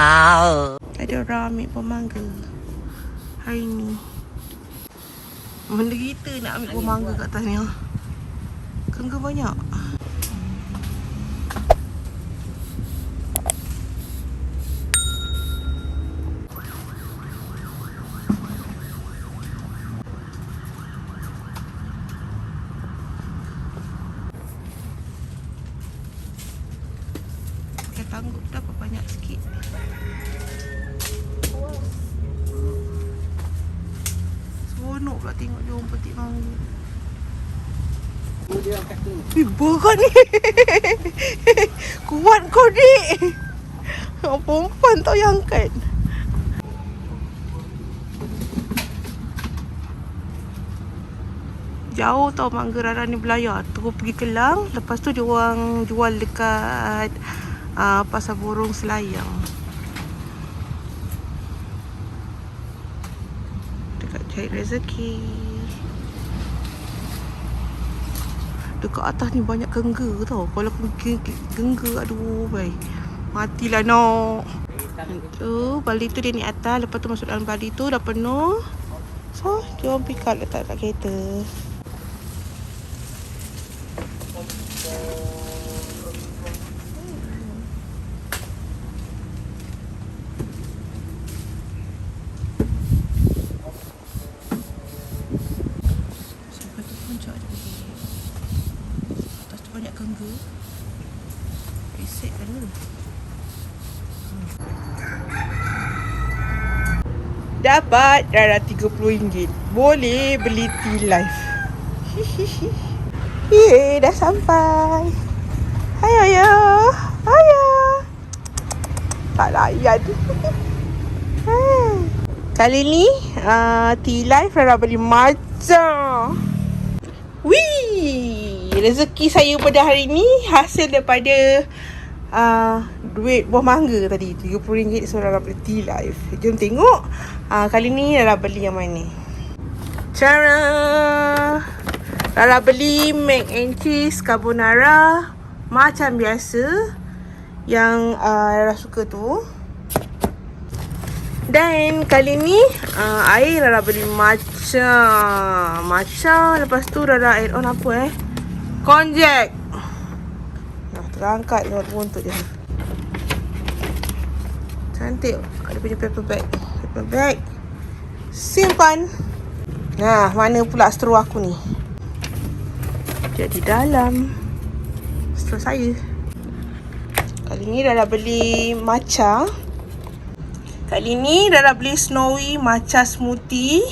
Ada orang ambil buah mangga Hari ni. Mana kita nak ambil buah mangga kat atas ni ha? Kengga banyak Eh, berat ni. Kuat kau Orang perempuan tau yang angkat. Jauh tau mangga Rara ni belayar Terus pergi Kelang Lepas tu dia orang jual dekat uh, Pasar Burung Selayang. Dekat cari rezeki Dekat atas ni banyak gengga tau. Kalau pergi gengga aduh baik. Matilah no Tu bali tu dia ni atas. Lepas tu masuk dalam bali tu dah penuh. So orang pick up letak kat kereta Sampai ke puncak je pergi. Atas tu banyak gengga. Risik kan tu. Dapat darah RM30. Boleh beli tea life. Hihihi. Yeay, dah sampai. Hai ayah. Tak layan. Hai. Kali ni uh, tea life Rara beli macam. Wih, rezeki saya pada hari ni hasil daripada uh, duit buah mangga tadi RM30 so beli tea life. Jom tengok uh, kali ni Rara beli yang mana. Cara Rara beli mac and cheese carbonara macam biasa yang uh, Rara suka tu. Dan kali ni uh, air Rara beli matcha. Matcha lepas tu Rara add on apa eh? Konjac. Nah, terangkat tengok buntut dia. Cantik. Ada punya paper bag. Paper bag. Simpan. Nah, mana pula straw aku ni? Jadi dalam straw saya. Kali ni Rara beli matcha. Kali ni Rara beli snowy matcha smoothie.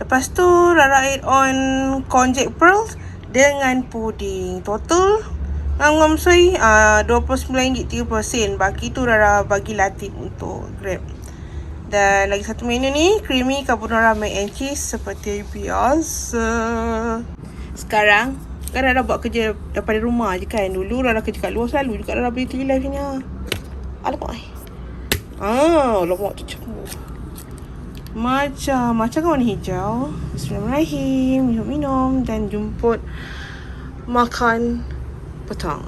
Lepas tu Rara add on konjac pearls dengan puding. Total ngam-ngam sui uh, RM29.30 Baki tu Rara bagi latip untuk Grab. Dan lagi satu menu ni creamy carbonara mac and cheese seperti biasa. Sekarang kan Rara buat kerja daripada rumah je kan. Dulu Rara kerja kat luar selalu juga Rara beli tea life ni. ah. Alamak. ai. Ah, lemak tu. Macam, macam warna hijau. Bismillahirrahmanirrahim. Minum-minum dan jemput makan petang.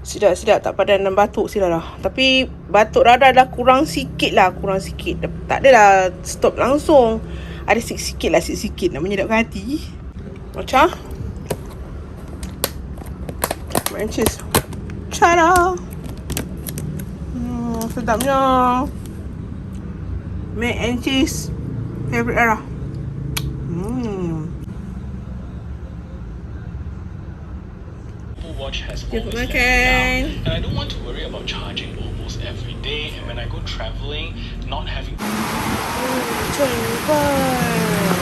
Sedap-sedap tak padan dan batuk sih lah. Tapi batuk Rara dah kurang sikit lah. Kurang sikit. Tak adalah stop langsung. Ada sikit-sikit lah. Sikit-sikit nak menyedapkan hati. Macam. Mac and cheese. Cara. Hmm, sedapnya. Mac and cheese. Favorite era. Hmm. Watch has always let down, and I don't want to worry about charging almost every day. And when I go traveling, not having Hujan lebat.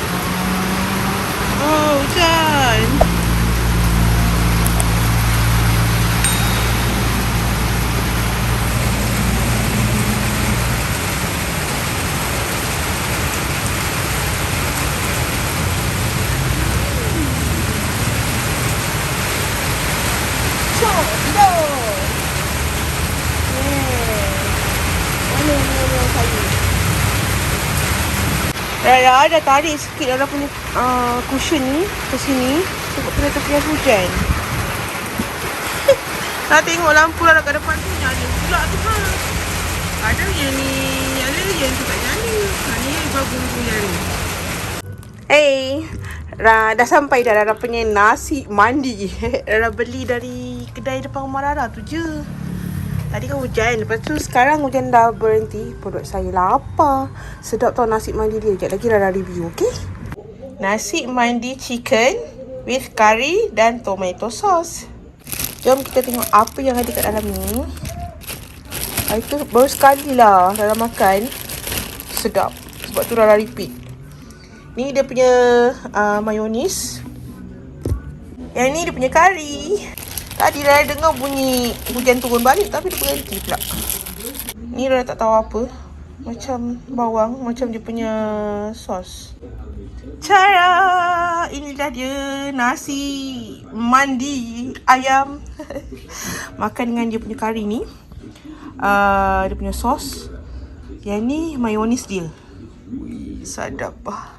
Oh, hujan. Rara dah tarik sikit Rara punya uh, cushion ni ke sini sebab kena tepian hujan. Dah tengok lampu Rara kat depan tu nyala pula tu ha. Ada yang ni, ada yang tu tak jadi. Ha, ni yang bagus punya ni. Hey, Ra, dah sampai dah Rara punya nasi mandi. Rara beli dari kedai depan rumah Rara tu je. Tadi kan hujan. Lepas tu sekarang hujan dah berhenti. Perut saya lapar. Sedap tau nasi mandi dia. Sekejap lagi Rara review, okay? Nasi mandi chicken with curry dan tomato sauce. Jom kita tengok apa yang ada kat dalam ni. Ah, Itu baru sekali lah Rara makan. Sedap. Sebab tu Rara repeat. Ni dia punya uh, mayonis. Yang ni dia punya kari. Tadi Rara dengar bunyi hujan turun balik tapi dia berhenti pula. Ni Rara tak tahu apa. Macam bawang, macam dia punya sos. Cara inilah dia nasi mandi ayam. Makan dengan dia punya kari ni. Uh, dia punya sos. Yang ni mayonis dia. Sadap lah.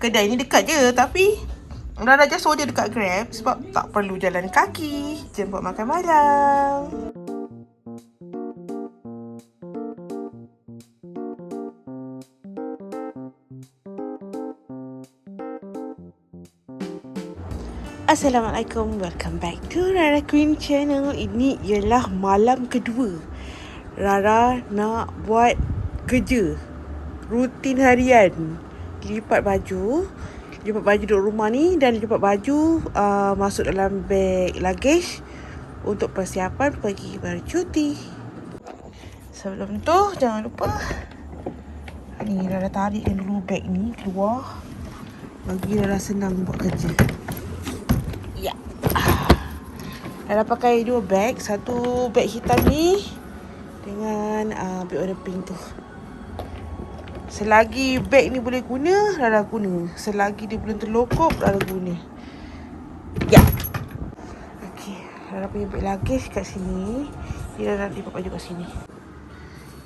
Kedai ni dekat je tapi Rara just order dekat Grab sebab tak perlu jalan kaki. Jemput makan malam. Assalamualaikum, welcome back to Rara Queen channel. Ini ialah malam kedua. Rara nak buat kerja rutin harian. Lipat baju, lipat baju duduk rumah ni dan lipat baju uh, masuk dalam beg luggage untuk persiapan pergi bercuti. Sebelum tu jangan lupa ni Rara tarikkan dulu beg ni keluar bagi Rara senang buat kerja. Ya. Rara pakai dua beg, satu beg hitam ni dengan uh, beg warna pink tu. Selagi beg ni boleh guna, Rara guna. Selagi dia belum terlokop, Rara guna. Ya. Okey, Rara punya beg luggage kat sini. Dia Rara lipat baju kat sini.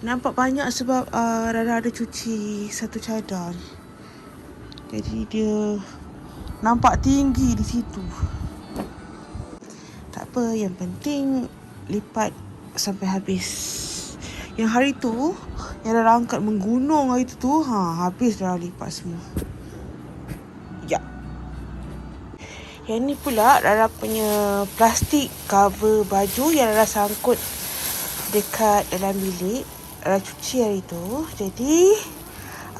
Nampak banyak sebab uh, Rara ada cuci satu cadar. Jadi dia nampak tinggi di situ. Tak apa, yang penting lipat sampai habis. Yang hari tu, yang Rara angkat menggunung hari tu tu, ha, habis Rara lipat semua. Ya. Yang ni pula Rara punya plastik cover baju yang Rara sangkut dekat dalam bilik. Rara cuci hari tu. Jadi,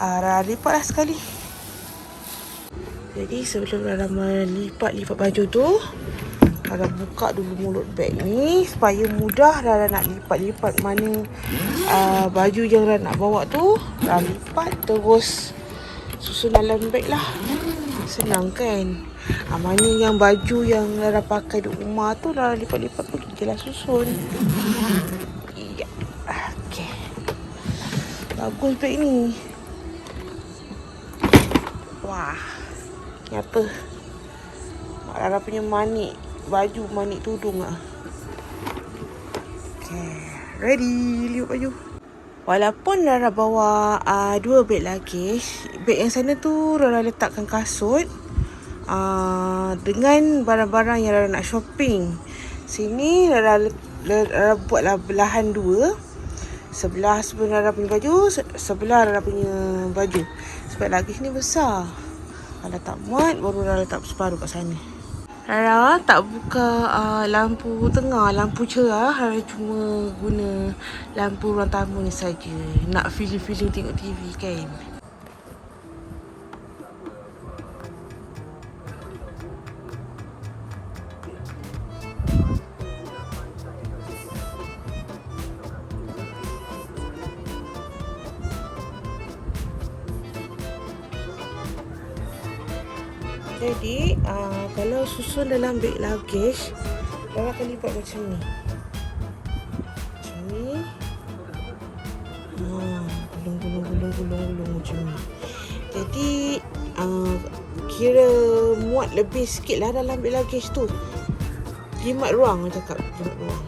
uh, Rara lipat lah sekali. Jadi sebelum Rara melipat-lipat baju tu, Rara buka dulu mulut beg ni supaya mudah Rara nak lipat-lipat mana uh, baju yang Rara nak bawa tu. Rara lipat terus susun dalam beg lah. Senang kan? Ha, mana yang baju yang Rara pakai di rumah tu Rara lipat-lipat pergi je lah susun. Ya. Okay. Bagus beg ni. Wah. Ni apa? Mak Rara punya manik baju, manik tudung ah. Okay. Ready. Lipat baju. Walaupun Rara bawa uh, dua beg luggage, beg yang sana tu Rara letakkan kasut uh, dengan barang-barang yang Rara nak shopping. Sini Rara, Rara buatlah belahan dua. Sebelah sebelum Rara punya baju, se- sebelah Rara punya baju. Sebab luggage ni besar. Kalau tak muat, baru Rara letak separuh kat sana. Rara tak buka uh, lampu tengah, lampu cerah. Rara cuma guna lampu ruang tamu ni saja. Nak feeling-feeling tengok TV kan. Jadi, uh, kalau susun dalam beg luggage, Rara akan lipat macam ni. Macam ni. Ha, gulung, gulung, gulung, gulung, macam ni. Jadi, uh, kira muat lebih sikit lah dalam beg luggage tu. Jimat ruang, cakap. Jimat ruang.